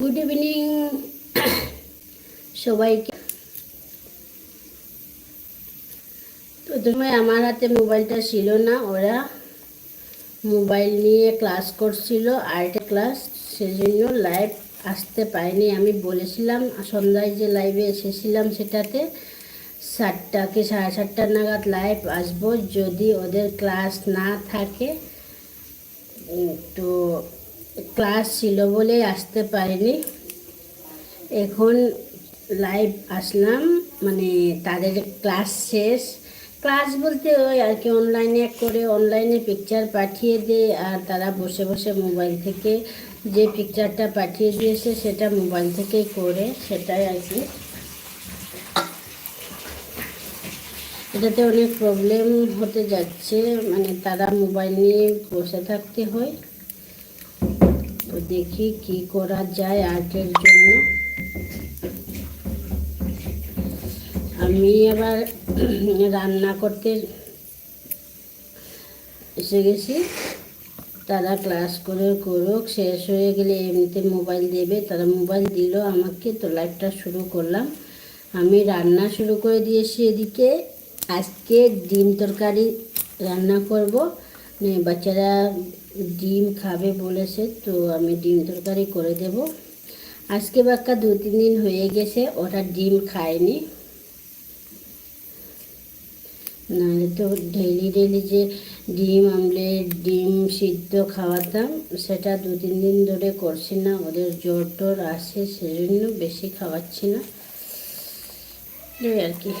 Good evening সবাইকে। তুমি আমার হাতে মোবাইলটা ছিল না, ওরা মোবাইল নিয়ে ক্লাস করছিল আর্টে ক্লাস, সেজন্য লাইভ আসতে পারিনি। আমি বলেছিলাম, সন্ধ্যায় যে লাইভে এসেছিলাম সেটাতে সাতটা কি সাড়ে সাতটা নাগাদ লাইভ আসব, যদি ওদের ক্লাস না থাকে তো ক্লাস ছিল বলে আসতে পারিনি। এখন লাইভ আসলাম মানে তাদের ক্লাস শেষ। ক্লাস বলতে ওই আর কি অনলাইনে করে অনলাইনে পিকচার পাঠিয়ে দেয় আর তারা বসে বসে মোবাইল থেকে যে পিকচারটা পাঠিয়ে দিয়েছে সেটা মোবাইল থেকেই করে, সেটাই আর কি। এটাতে অনেক প্রবলেম হতে যাচ্ছে মানে তারা মোবাইল নিয়ে বসে থাকতে হয়। তো দেখি কি করা যায় আর্টের জন্য। আমি আবার রান্না করতে এসে গেছি। তারা ক্লাস করে করুক, শেষ হয়ে গেলে এমনিতে মোবাইল দেবে। তারা মোবাইল দিল আমাকে, তো লাইভটা শুরু করলাম। আমি রান্না শুরু করে দিয়েছি এদিকে। আজকে ডিম তরকারি রান্না করব। বাচ্চারা ডিম খাবে বলেছে, তো আমি ডিম তরকারি করে দেব। আজকে বাক্কা দু তিন দিন হয়ে গেছে ওটা ডিম খায়নি। নাহলে তো ডেইলি ডেলি যে ডিম, আমলেট, ডিম সিদ্ধ খাওয়াতাম, সেটা দু তিন দিন ধরে করছি না, ওদের জ্বর টর আসে সেজন্য বেশি খাওয়াচ্ছি না। এই আর কি।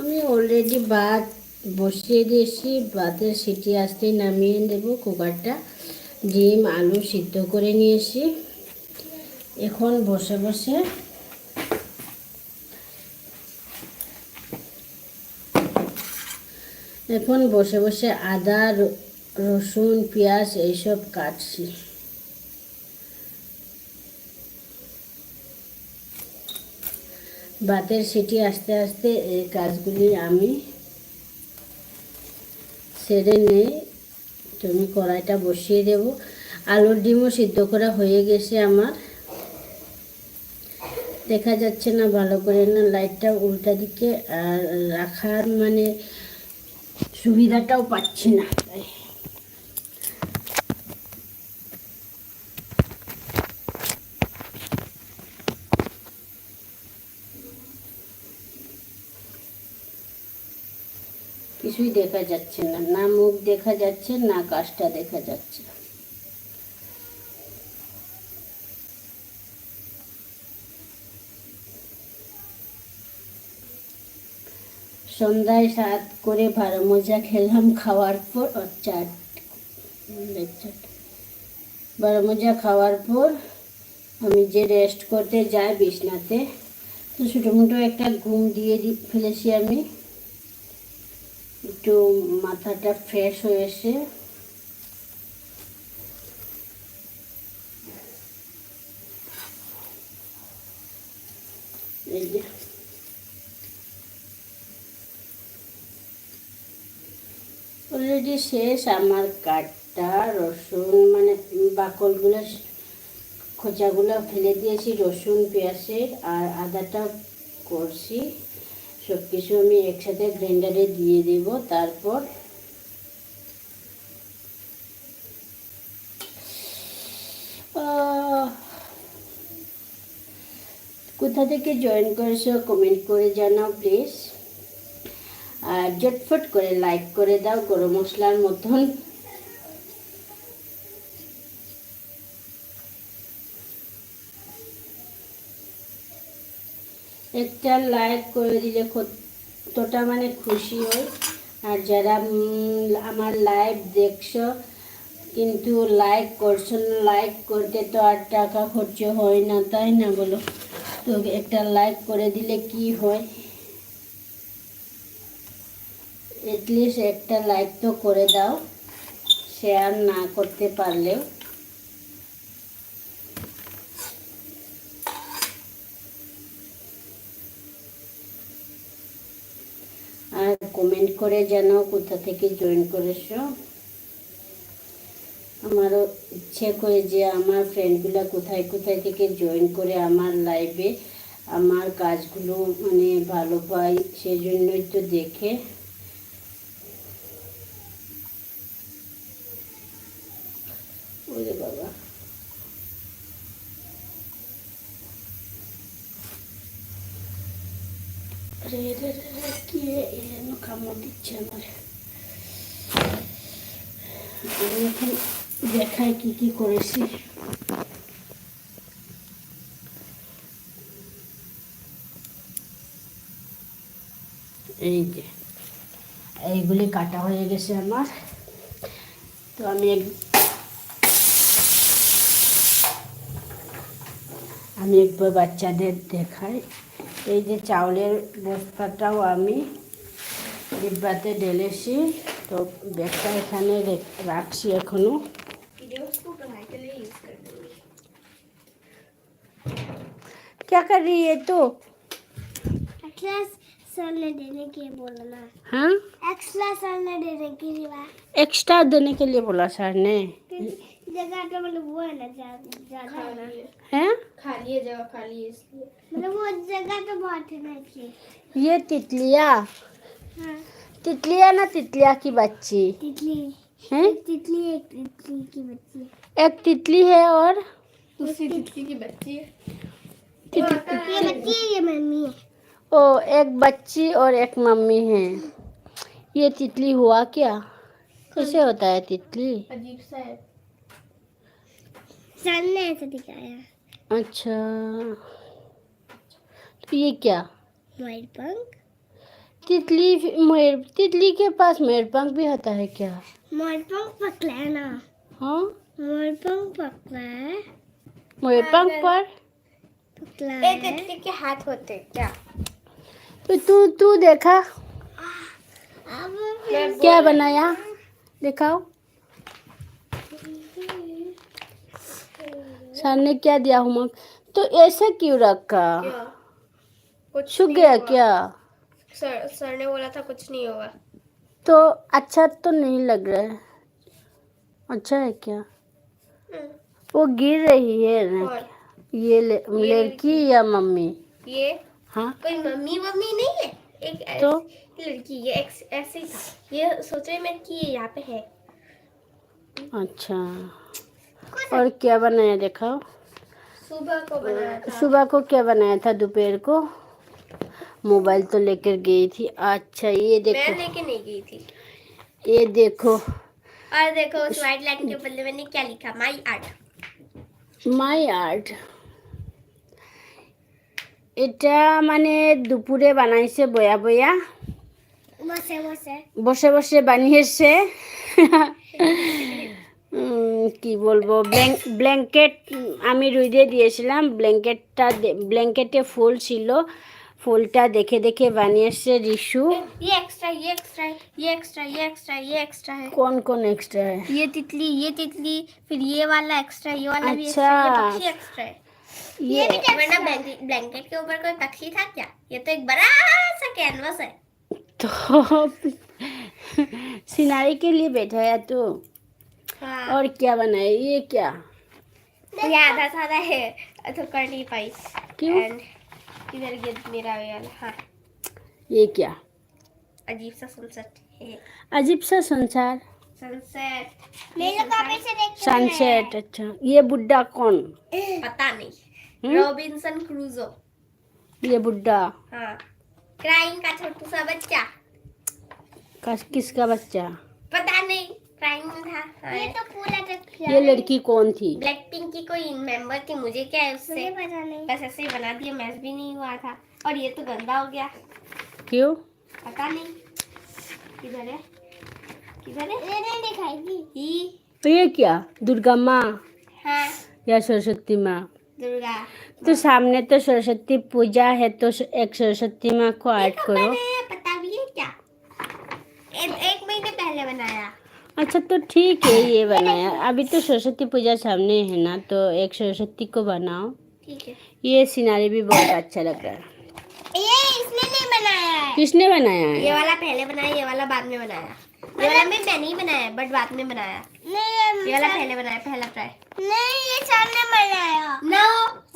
আমি অলরেডি ভাত বসিয়ে দিয়েছি ভাতের সিটি আসতেই নামিয়ে দেব কুকারটা। ডিম, আলু সিদ্ধ করে নিয়েছি। এখন বসে বসে এখন বসে বসে আদা রসুন, পেঁয়াজ এইসব কাটছি। ভাতের সিটি আস্তে আস্তে এই কাজগুলি আমি সেরে নেই। তুমি কড়াইটা বসিয়ে দেব। আলুর ডিমও সিদ্ধ করা হয়ে গেছে আমার। দেখা যাচ্ছে না ভালো করে না লাইটটা উল্টা দিকে আর রাখার মানে সুবিধাটাও পাচ্ছি না। তাই কিছুই দেখা যাচ্ছে না না মুখ দেখা যাচ্ছে, না কাজটা দেখা যাচ্ছে। সন্ধ্যায় সাত করে ভালো মজা খেলাম খাওয়ার পর চাট চাট বারো মজা খাওয়ার পর আমি যে রেস্ট করতে যাই বিছনাতে, তো ছোটো মোটো একটা ঘুম দিয়ে ফেলেছি আমি। একটু মাথাটা ফ্রেশ হয়েছে অলরেডি শেষ আমার কাঠটা, রসুন মানে বাকলগুলো, খোঁচাগুলো ফেলে দিয়েছি, রসুন, পেঁয়াজের, আর আদাটা করছি। সব কিছু আমি একসাথে গ্রাইন্ডারে দিয়ে দেব, তারপর কোথা থেকে জয়েন করেছ কমেন্ট করে জানাও প্লিজ আর জটফট করে লাইক করে দাও, গরম মশলার মতন। একটা লাইক করে দিলে কতটা মানে খুশি হই। আর যারা আমার লাইভ দেখছ, কিন্তু লাইক করছ লাইক করতে তো আর টাকা খরচ হয় না, তাই না বলো? তো একটা লাইক করে দিলে কি হয়? এটলিস্ট একটা লাইক তো করে দাও শেয়ার না করতে পারলেও আর কমেন্ট করে জানাও কোথা থেকে জয়েন করেছ। আমারও ইচ্ছে করে যে আমার ফ্রেন্ডগুলো কোথায় কোথায় থেকে জয়েন করে আমার লাইভে আমার কাজগুলো মানে ভালো পাই সেজন্যই তো দেখে। ওরে বাবা। রে রে রে কি দিচ্ছে আমার আমি এখন দেখাই কি কি করেছি এই যে এইগুলি কাটা হয়ে গেছে আমার তো আমি আমি একবার বাচ্চাদের দেখাই এই যে চাউলের বস্তাটাও আমি ডিব্বাতে ঢেলেছি তো ব্যাগটা এখানে রে- রাখছি এখনো वीडियोस को पढ़ाई के लिए यूज कर दूंगी क्या कर रही है तू एक्सट्रा सर ने देने के लिए बोला ना हाँ एक्स्ट्रा सर ने देने के लिए बात एक्स्ट्रा देने के लिए बोला सर ने जगह तो मतलब वो है ना ज़्यादा ज़्यादा है। खाली है जगह खाली है इसलिए। मतलब वो जगह तो बहुत है ना इसलिए। ये तितलिया। हाँ। तितलिया ना तितलिया की बच्ची। तितली। हैं? एक तितली एक तितली की बच्ची। एक तितली है और दूसरी तितली की बच्ची है। तितली ये बच्ची है ये मम्मी है। ओ एक बच्ची और एक मम्मी है। ये तितली हुआ क्या? कैसे होता है तितली? अजीब सा है। सर ने ऐसे दिखाया। अच्छा। तो ये क्या? व्हाइट पंख। तितली मयूर तितली के पास मयूर पंख भी होता है क्या? मोर पंख पकड़ा है ना। हाँ? मोर पंख पकड़ा है। मयूर पंख पर? पकड़ा है। तितली के हाथ होते क्या? तो तू तू देखा। अब क्या बनाया? दिखाओ। सर ने क्या दिया होमवर्क तो ऐसे क्यों रखा? कुछ सूख गया क्या? सर सर ने बोला था कुछ नहीं होगा तो अच्छा तो नहीं लग रहा है। अच्छा है क्या? हम्म, वो गिर रही है ना ये लड़की या मम्मी? ये? हाँ। कोई मम्मी मम्मी नहीं है? एक तो? लड़की ये एक्स ऐसे ही था। ये सोचे मैं कि ये यहाँ पे है। अच्छा। और क्या बनाया दिखाओ सुबह को बनाया था सुबह को क्या बनाया था दोपहर को मोबाइल तो लेकर गई थी अच्छा ये मैं देखो लेके नहीं गई थी ये देखो और देखो उस व्हाइट लाइन के बदले मैंने क्या लिखा माई आर्ट মাই আর্ট এটা মানে দুপুরে বানাইছে বয়া বয়া बसे बसे বসে বসে বানিয়েছে উম, কি বলবো ব্ল্যাঙ্ক ব্ল্যাঙ্কেট আমি রুইদে দিয়েছিলাম ব্ল্যাঙ্কেটটা দে- ব্ল্যাঙ্কেটে ফুল ছিল ফুলটা দেখে দেখে বানিয়েছে রিশু ये एक्स्ट्रा ये एक्स्ट्रा है ये एक्स्ट्रा ये एक्स्ट्रा ये एक्स्ट्रा है কোন কোন এক্সট্রা ये तितली ये तितली फिर ये वाला एक्स्ट्रा ये वाला भी एक्स्ट्रा अच्छा। ये पक्षी एक्स्ट्रा है ये वरना ब्लैंकेट ब्लैंकेट के ऊपर कोई पक्षी था क्या ये तो एक बड़ा सा कैनवस है तो सिनारी के लिए बैठाया तो हाँ। और क्या बनाया ये क्या? ये आधा साधा है। तो कर नहीं पाई। क्यों? इधर ये मेरा वाला हाँ। ये क्या? अजीब सा सनसेट है। अजीब सा संसार सनसेट मेरे कॉपी से देख के सनसेट अच्छा। ये बुड्ढा कौन? पता नहीं। हम्म? रॉबिन्सन क्रूजो ये बुड्ढा। हाँ। क्राइम का छोटू सा बच्चा। किसका बच्चा? पता नहीं। क्राइम में था हाँ। ये तो फूल अटक ये लड़की कौन थी? ब्लैक पिंक की कोई मेंबर थी मुझे क्या है उससे? पता नहीं। बस ऐसे ही बना दिया मैच भी नहीं हुआ था। और ये तो गंदा हो गया। क्यों? पता नहीं। किधर है? किधर है? ये नहीं दिखाएगी तो ये क्या? दुर्गा माँ? हाँ। या सरस्वती माँ? दुर्गा। तो सामने तो सरस्वती पूजा है तो एक सरस्वती माँ को ऐड करो। पता भी है क्या? एक महीने पहले बनाया। अच्छा तो ठीक है ये बनाया। अभी तो सरस्वती पूजा सामने है ना तो एक सरस्वती को बनाओ। ठीक है। ये सिनारी भी बहुत अच्छा लग रहा है। ये इसने नहीं बनाया है। किसने बनाया है? ये वाला पहले बनाया ये वाला बाद में बनाया। ये वाला मैं मैंने ही बनाया बट बाद में बनाया। नहीं ये वाला पहले बनाया पहला ट्राई नहीं ये सर ने बनाया। नो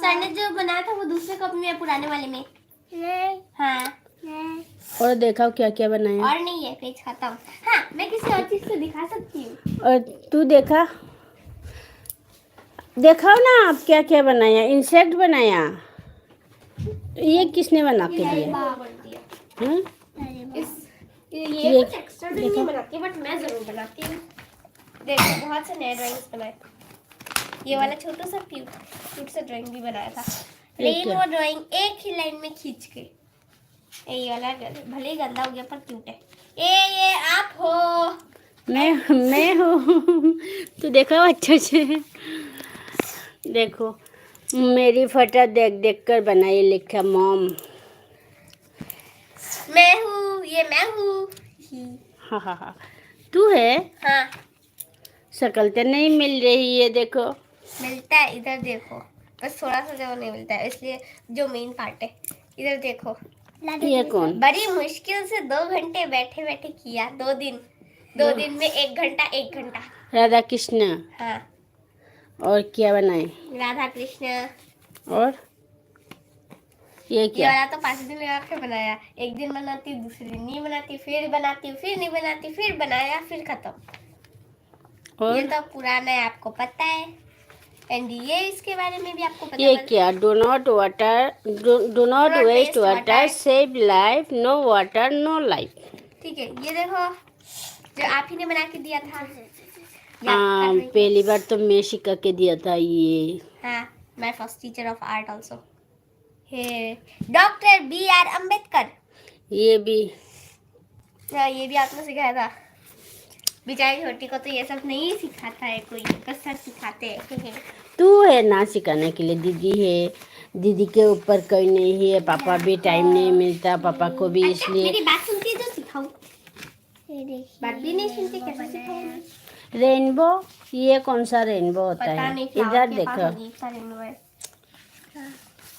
सर ने जो बनाया था वो दूसरे कप में पुराने वाले में। नहीं। हाँ। और देखा क्या क्या बनाया? और नहीं है पेज खाता हूँ हाँ मैं किसी और चीज़ से दिखा सकती हूँ। और तू देखा? देखाओ ना आप क्या क्या बनाया? इंसेक्ट बनाया? ये किसने बना के दिया? इस ये, ये- ये कुछ एक्स्ट्रा ड्राइंग नहीं बनाती बट मैं ज़रूर बनाती हूँ। देखो बहुत से नए ड्राइंग्स बनाए ये वाला छोटा सा क्यूट क्यूट सा ड्राइंग भी बनाया था। ये लेकिन? वो ड्राइंग एक ही लाइन में खींच के ये वाला भले ही गंदा हो गया पर क्यूट है। ये ये आप हो। मैं मैं हूँ। तू देखा अच्छे से। देखो मेरी फटा देख देख कर बनाई लिखा मॉम मैं हूँ ये मैं हूँ। हाँ हाँ हाँ। तू है? हाँ। शक्ल तो नहीं मिल रही है देखो। मिलता है इधर देखो। बस थोड़ा सा जगह नहीं मिलता है इसलिए जो मेन पार्ट है इधर देखो। ये कौन? बड़ी मुश्किल से दो घंटे बैठे बैठे किया दो दिन। दो दिन में एक घंटा एक घंटा। राधा कृष्ण। हाँ। और क्या बनाए? राधा कृष्ण। और? ये ये क्या? वाला तो पाँच दिन लगा के बनाया। एक दिन बनाती दूसरे दिन नहीं बनाती फिर बनाती फिर नहीं बनाती फिर बनाया फिर खत्म। ये तो पुराना है आपको पता है। एंड ये इसके बारे में भी आपको पता ये क्या? Do not water do not waste water save life no water no life ठीक है ये देखो जो आप ही ने बना के दिया था। हाँ। पहली बार तो मैं सिखा के दिया था ये। हाँ my first teacher of art also he doctor B R Ambedkar ये भी। हाँ, ये भी आपने सिखाया था। बेचारी छोटी को तो ये सब नहीं सिखाता है कोई बस सर सिखाते हैं। तू है ना सिखाने के लिए दीदी है। दीदी के ऊपर कोई नहीं है पापा भी टाइम नहीं मिलता पापा को भी अच्छा, इसलिए मेरी बात सुनती है तो सिखाऊं। बात भी नहीं सुनती कैसे सिखाऊं? रेनबो ये कौन सा रेनबो होता है? इधर देखो। है।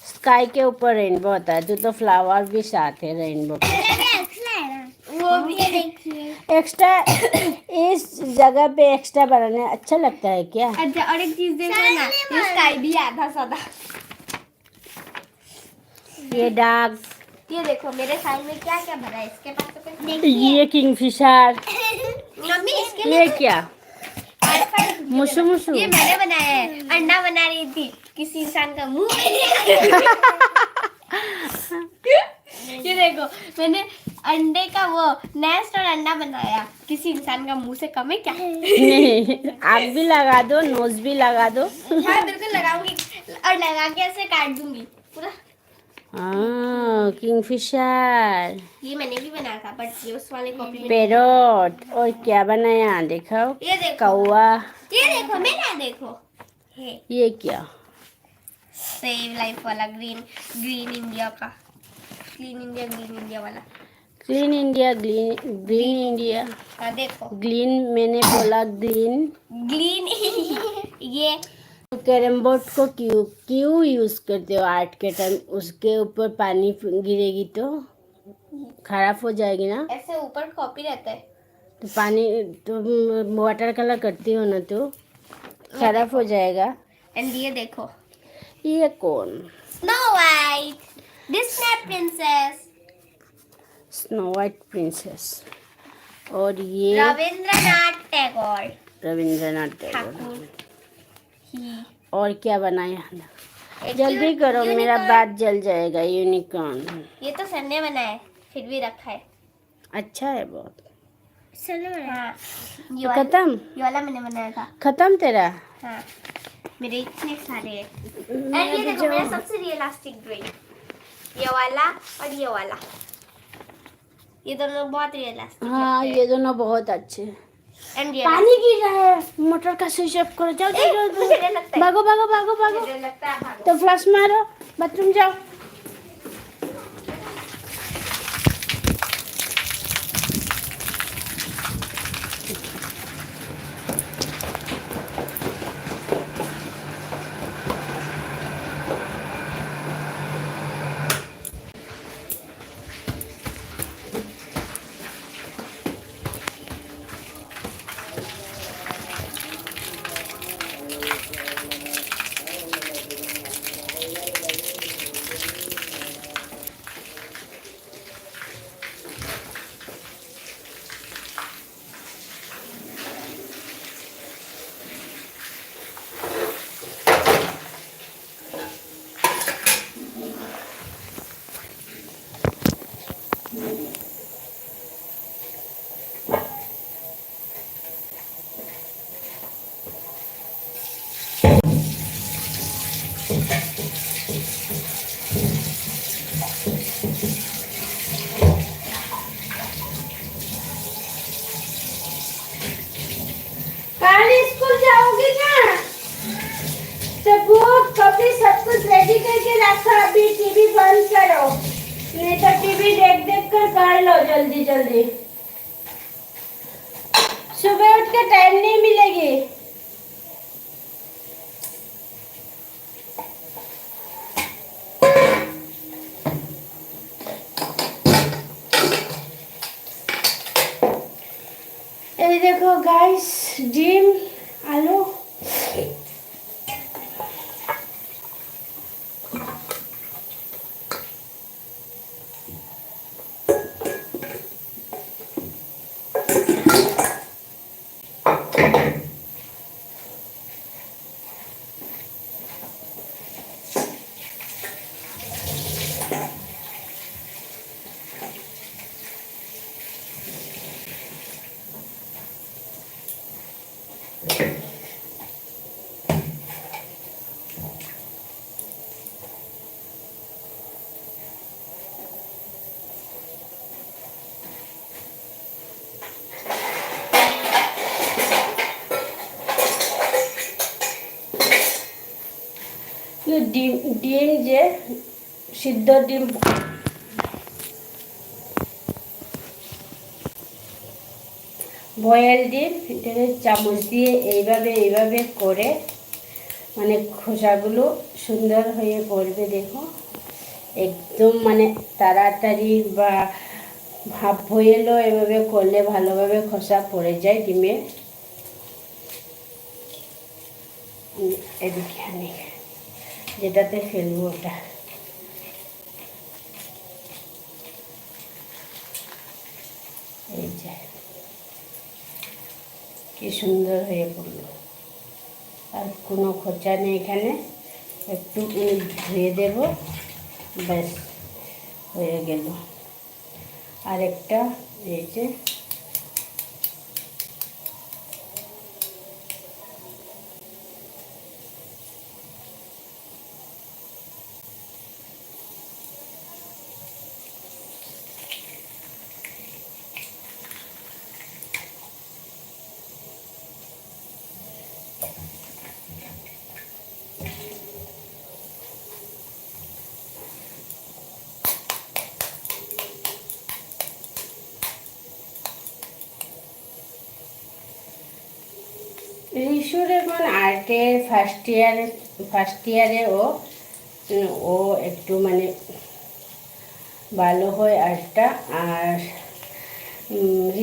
स्काई के ऊपर रेनबो होता है तू तो फ्लावर भी साथ है रेनबो है ना वो भी देखिए। एक्स्ट्रा इस जगह पे एक्स्ट्रा बनाने अच्छा लगता है क्या? अच्छा और एक चीज़ देखो ना ये स्काई भी आधा सादा। ये डाग ये देखो मेरे साइड में क्या क्या भरा है? इसके पास तो कुछ ये किंगफिशर मम्मी इसके ये क्या? लिए मुसु मुसु। ये मैंने बनाया है। अंडा बना रही थी किसी इंसान का मुँह। ये देखो मैंने अंडे का वो नेस्ट और अंडा बनाया। किसी इंसान का मुँह से कम है क्या? नहीं आग भी लगा दो नोज़ भी लगा दो। हाँ बिल्कुल लगाऊँगी और लगा के ऐसे काट दूँगी। पूरा। हाँ किंगफिशर। ये मैंने भी बनाया था बट ये उस वाले कॉपी में पेरोट। और क्या बनाया? दिखाओ। ये देखो। कौआ ये देखो मेरा देखो। ये। ये क्या? सेव लाइफ वाला ग्रीन ग्रीन इंडिया का। क्लीन इंडिया ग्रीन इंडिया वाला। Green India green green India हाँ देखो। ग्रीन मैंने बोला ग्रीन ग्रीन ये कैरम बोर्ड को क्यों क्यों यूज़ करते हो आर्ट के टाइम उसके ऊपर पानी गिरेगी तो खराब हो जाएगी ना? ऐसे ऊपर कॉपी रहता है। तो पानी तुम वाटर कलर करती हो ना तो खराब हो जाएगा। एंड ये देखो। ये कौन? Snow white Disney princess snow white princess और ये रविंद्रनाथ टैगोर। रविंद्रनाथ टैगोर। और क्या बनाया जल्दी करो मेरा बात जल जाएगा यूनिकॉर्न। ये तो सर ने बनाया फिर भी रखा है। अच्छा है बहुत। हाँ। तो खत्म? ये वाला मैंने बनाया था। खत्म तेरा? हाँ। मेरे इतने सारे हैं। एंड ये देखो मेरा सबसे रियलिस्टिक ड्राइंग ये वाला और ये वाला ये दोनों बहुत रियलिस्टिक हाँ ये दोनों बहुत अच्छे एंड ये पानी गिर रहा है मोटर का स्विच ऑफ करो जाओ जाओ जाओ, मुझे डर लगता है भागो भागो भागो भागो मुझे डर लगता है भागो तो फ्लश मारो बाथरूम जाओ এই দেখো গাইস ডিম আলু ডিম ডিম যে সিদ্ধ ডিম। বয়েল ডিম এটাকে চামচ দিয়ে এইভাবে এইভাবে করে মানে খোসাগুলো সুন্দর হয়ে পড়বে দেখো। একদম মানে তাড়াতাড়ি বা ভাব বয়েলও এভাবে করলে ভালোভাবে খোসা পড়ে যায় ডিমের এদিকে। যেটাতে ফেলব ওটা। এই যে। কি সুন্দর হয়ে পড়ল। আর কোনো খোঁচা নেই এখানে। একটু ধুয়ে দেব। ব্যাস, হয়ে গেল। আর একটা এই যে। এখন ফার্স্ট ইয়ারে ফার্স্ট ইয়ারে ও ও একটু মানে ভালো হয় আর্টটা আর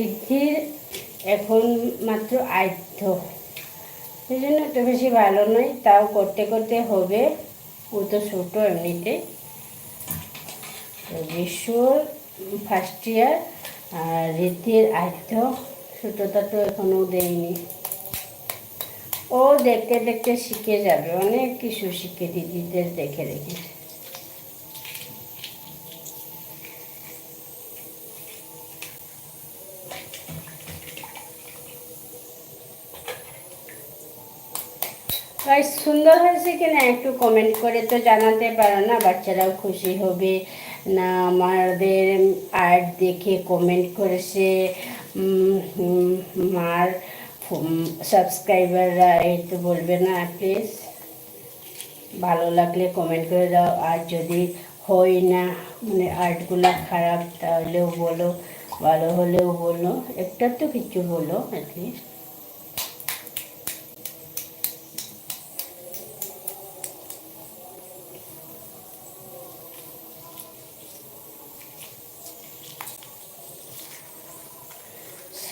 ঋদ্ধির এখন মাত্র আয়ত্ত। সেই জন্য একটু বেশি ভালো নয়, তাও করতে করতে হবে। ও তো ছোটো এমনিতে। রিশুর ফার্স্ট ইয়ার আর ঋদ্ধির আয়ত্ত, ছোটোটা তো এখনও দেয়নি। ও দেখতে দেখতে শিখে যাবে, অনেক কিছু শিখে দিদিদের দেখে দেখে। গাইস সুন্দর হয়েছে কিনা একটু কমেন্ট করে তো জানাতে পারো না, বাচ্চারাও খুশি হবে। না, আমাদের আর্ট দেখে কমেন্ট করেছে মার সাবস্ক্রাইবাররা তো বলবে না প্লিজ ভালো লাগলে কমেন্ট করে দাও, আর যদি হয় না মানে আর্টগুলো খারাপ, তাহলেও বলো, ভালো হলেও বলো, একটা তো কিছু বলো অ্যাটলিস্ট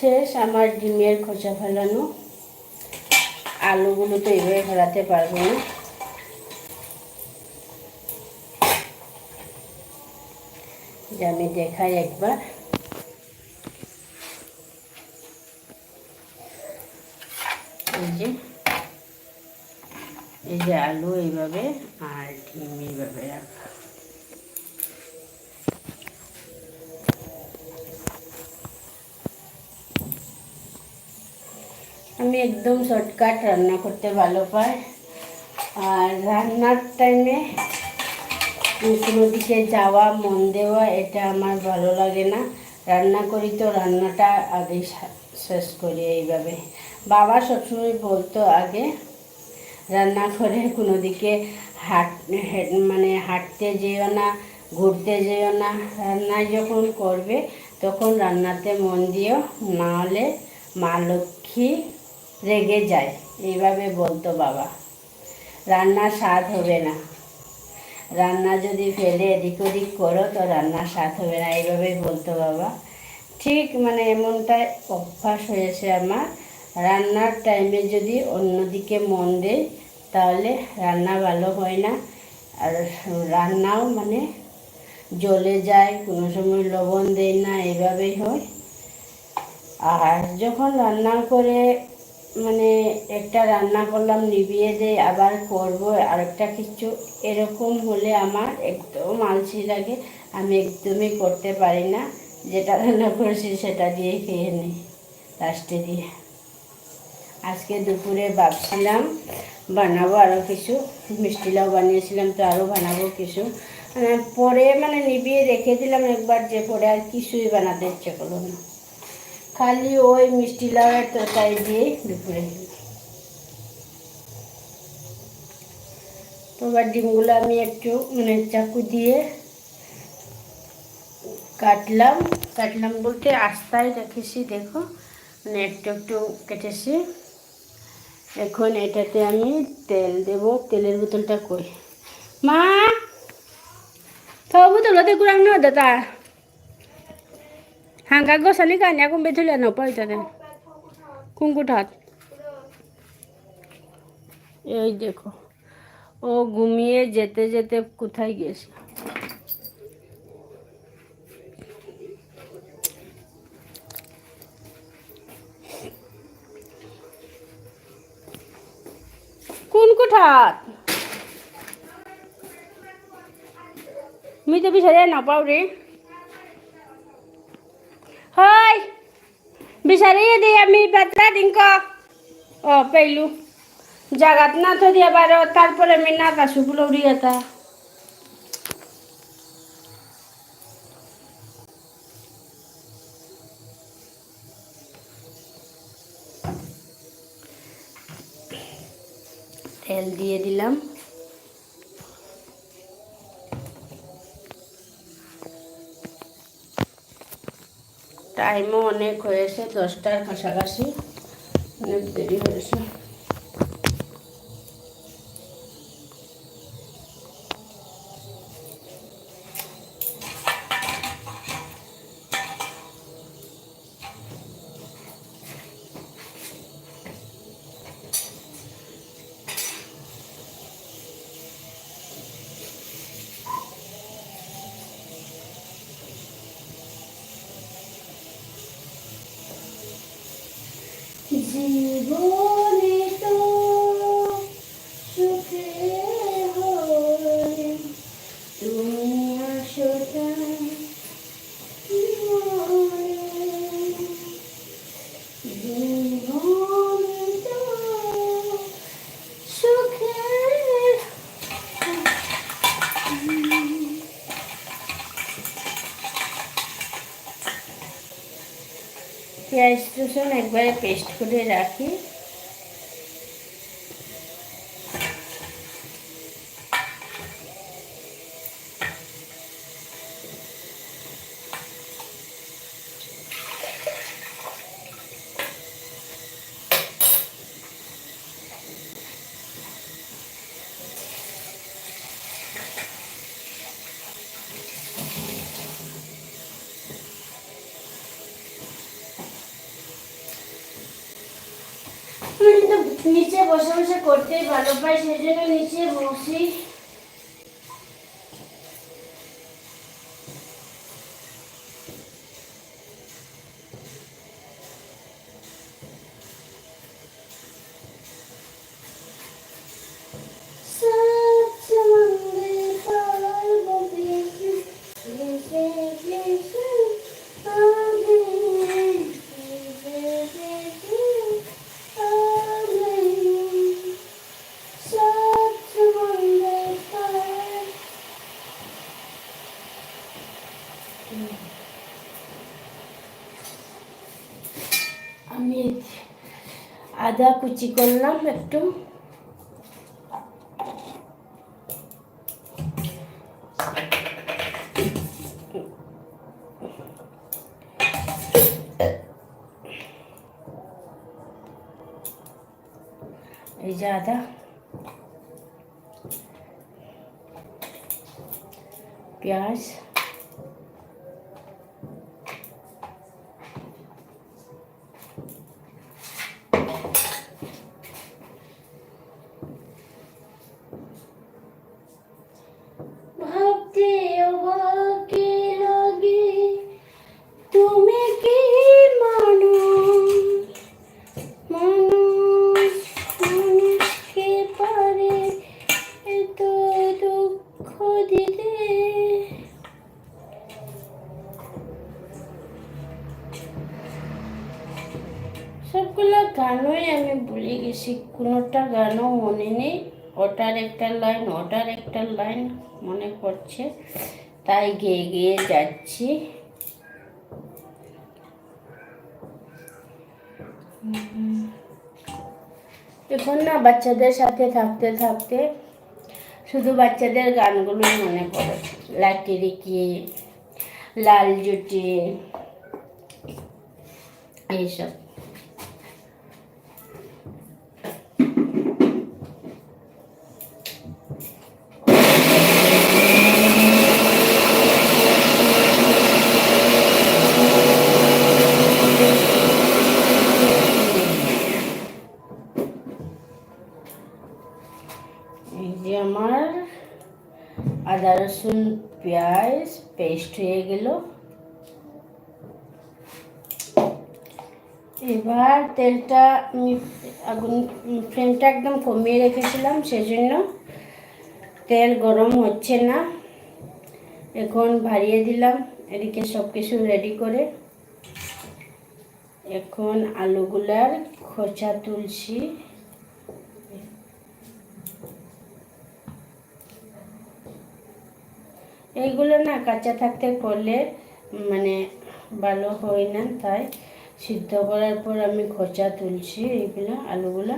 শেষ, আমার ডিমের খোসা ফেলানো। আলুগুলো তো এভাবে ফেলাতে পারব না। যে আমি দেখাই একবার। এই যে এই যে আলু এইভাবে আর ডিম এইভাবে রাখা। আমি একদম শর্টকাট রান্না করতে ভালো পাই। আর রান্নার টাইমে কোনো দিকে যাওয়া, মন দেওয়া, এটা আমার ভালো লাগে না। রান্না করি তো রান্নাটা আগে শেষ করি এইভাবে। বাবা সবসময় বলতো আগে, রান্না করে কোনো দিকে হাট মানে হাঁটতে যেও না, ঘুরতে যেও না। রান্না যখন করবে, তখন রান্নাতে মন দিও। না হলে মা লক্ষ্মী রেগে যায়। এইভাবে বলতো বাবা। রান্না স্বাদ হবে না। রান্না যদি ফেলে এদিক ওদিক করো, তো রান্না স্বাদ হবে না। এইভাবেই বলতো বাবা। ঠিক মানে এমনটাই অভ্যাস হয়েছে আমার। রান্নার টাইমে যদি অন্যদিকে মন দেয়, তাহলে রান্না ভালো হয় না। আর রান্নাও মানে জ্বলে যায়, কোনো সময় লবণ দেয় না, এইভাবেই হয়। আর যখন রান্না করে মানে একটা রান্না করলাম নিভিয়ে দেয় আবার করব, আরেকটা কিছু। এরকম হলে আমার একদম আলসি লাগে। আমি একদমই করতে পারি না। যেটা রান্না করেছি সেটা দিয়ে খেয়ে নিই লাস্টে দিয়ে। আজকে দুপুরে ভাবছিলাম বানাবো আরও কিছু। মিষ্টিলাও বানিয়েছিলাম, তো আরও বানাবো কিছু। মানে পরে মানে নিভিয়ে রেখে দিলাম একবার যে পরে আর কিছুই বানাতে ইচ্ছে করল না। খালি ওই মিষ্টি লাউয়ের তরকারি দিয়ে দুপুরে তো এবার ডিমগুলো আমি একটু মানে চাকু দিয়ে কাটলাম। কাটলাম বলতে আস্তায় রেখেছি, দেখো। মানে একটু একটু কেটেছি। এখন এটাতে আমি তেল দেব। তেলের বোতলটা কই? মা! তো বোতলতে কুরাং না, দাদা। হাঙ্গা গছালি কানিয়া কোনবে থলে নপাই তাতে কোন কোঠাত এই দেখো ও ঘুমিয়ে যেতে যেতে কোথায় গেছে কোন কোঠাত मी तर बिचारे नापाव रे হয়। বিচাৰি দি আমি বাতৰা দিংক অ পেইলু জাগাত না থৈ দিয়া বারো তারপরে আমি না কাছু বুলৌরি এটা। তেল দিয়ে দিলাম। টাইমও অনেক হয়েছে দশটার কাছাকাছি। অনেক দেরি হয়েছে। রসুন একবারে পেস্ট করে রাখি। आधा कुचि कर लू ज़्यादा। प्याज़। একটা লাইন মনে পড়ছে। তাই গেয়ে গেয়ে যাচ্ছি। এখন না, বাচ্চাদের সাথে থাকতে থাকতে শুধু বাচ্চাদের গানগুলোই মনে পড়ে। লাকি রিকি লাল জুটি, এইসব এই যে আমার আদা রসুন পেঁয়াজ পেস্ট হয়ে গেল। এবার তেলটা আমি আগুন ফ্লেমটা একদম কমিয়ে রেখেছিলাম, সেজন্য তেল গরম হচ্ছে না। এখন ভারিয়ে দিলাম, এদিকে সব কিছু রেডি করে। এখন আলুগুলার খোঁচা তুলছি। এইগুলো না কাঁচা থাকতে করলে মানে ভালো হয় না, তাই সিদ্ধ করার পর আমি খোঁচা তুলছি এইগুলো, আলুগুলো।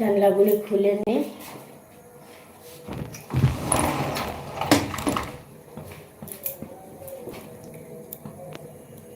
জানলাগুলি খুলে নিই